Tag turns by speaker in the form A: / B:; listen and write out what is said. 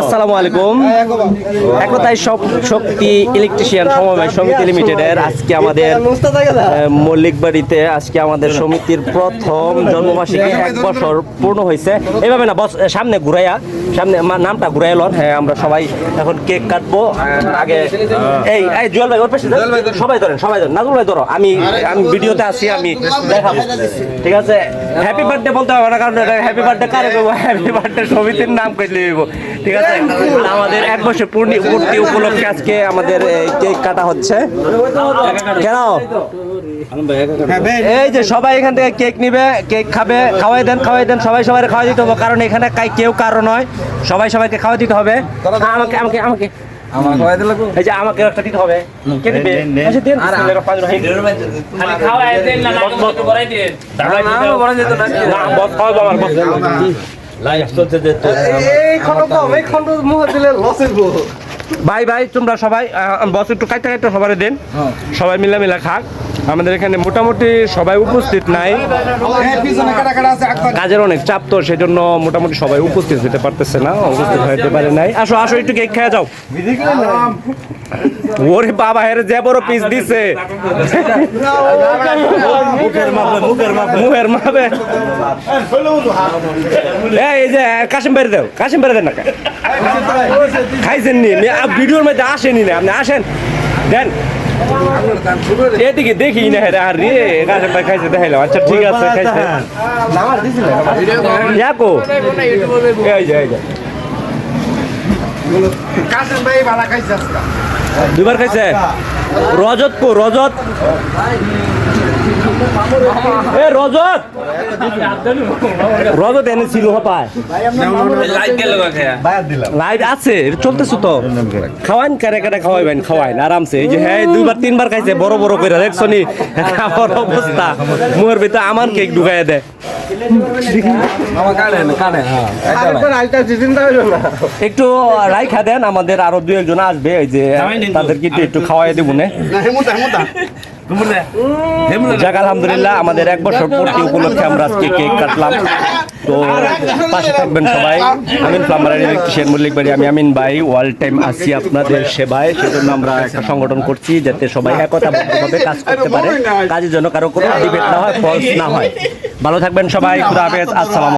A: আসসালামু আলাইকুম একতাই সব শক্তি ইলেকট্রিশিয়ান সমবায় সমিতি লিমিটেডের আজকে আমাদের মল্লিক বাড়িতে আজকে আমাদের সমিতির প্রথম জন্মবার্ষিকী এক বছর পূর্ণ হয়েছে এইভাবে না বস সামনে ঘুরাইয়া সামনে নামটা ঘুরাই লন হ্যাঁ আমরা সবাই এখন কেক কাটবো আগে এই এই জুয়েল ভাই ওর পাশে সবাই ধরেন সবাই ধরেন নাজুল ভাই ধরো আমি আমি ভিডিওতে আছি আমি দেখাবো ঠিক আছে হ্যাপি বার্থডে বলতে হবে না কারণ হ্যাপি বার্থডে কারে করব হ্যাপি বার্থডে সমিতির নাম করে দিব। ঠিক আছে? আমাদের এক বছর পূর্ণি পূর্তি উপলক্ষে আজকে আমাদের এই কেক কাটা হচ্ছে। কেন? এই যে সবাই এখান থেকে কেক নিবে কেক খাবে খাওয়াই দেন খাওয়াই দেন সবাই সবাই খাওয়াই দিতে হবে। কারণ এখানে কাই- কেউ কারও নয় সবাই সবাইকে খাওয়া দিতে হবে। আমাকে আমাকে আমাকে এই যে আমাকে একটা দিতে হবে। কে দিবে? আচ্ছা দেন বিসমিল্লাহির রহমানির রহিম।
B: খালি খাওয়ায় দেন না লাগে মতো করাই দেন
A: না বস খাওয়া আমার বস। ভাই ভাই তোমরা সবাই বস একটু কাইটা কাইটা সবাই দেন। সবাই মিলা মিলা খাক। আমাদের এখানে মোটামুটি সবাই উপস্থিত নাই। কাজের অনেক চাপ তো সেজন্য মোটামুটি সবাই উপস্থিত হতে পারতেছে না উপস্থিত হতে পারে নাই। আসো আসো একটু কেক খেয়ে যাও। ওরে বাবা হেরে যে বড় পিস দিছে।
C: মুখের মাপে।
A: এই যে কাশিম বেড়ে দাও কাশিম বেড়ে দেন না খাইছেন নি, ভিডিওর মধ্যে আসেনি না আপনি আসেন। দেন। এদিকে দেখি না হেরে আর রে কাশিম ভাই খাইছে দেখাইলাম আচ্ছা ঠিক আছে খাইছে। ইয়াকো। এই যে এই যে। দুবার খাইছে? রজত কো রজত। এ রজত রজত এনে ছিল পায়।
B: লাইট
A: আছে এটা তো। খাওয়াইন কারে কারে খাওয়াইবেন খাওয়াইন আরামসে এই যে হ্যাঁ দুইবার তিনবার খাইছে বড় বড় করে দেখছ নি আমার অবস্থা মুহের ভিতরে আমার কেক ঢুকাই দেয় একটু রাইখা দেন আমাদের আরও দুই একজন আসবে। এই যে তাদেরকে একটু খাওয়াই দেবো নে? যাক আলহামদুলিল্লাহ আমাদের এক বছর পূর্তি উপলক্ষে আমরা আজকে কেক কাটলাম। তো পাশে থাকবেন সবাই। আমিন ইলেকট্রিশিয়ান মল্লিক বাড়ি আমি আমিন ভাই। ওয়াল টাইম আসি আপনাদের সেবায়। সেজন্য আমরা একটা সংগঠন করছি যাতে সবাই একতাবদ্ধভাবে কাজ করতে পারে। কাজের জন্য কারও কোনো ডিবেট না হয় ফলস না হয়। ভালো থাকবেন সবাই। খুদা হাফেজ। আসসালাম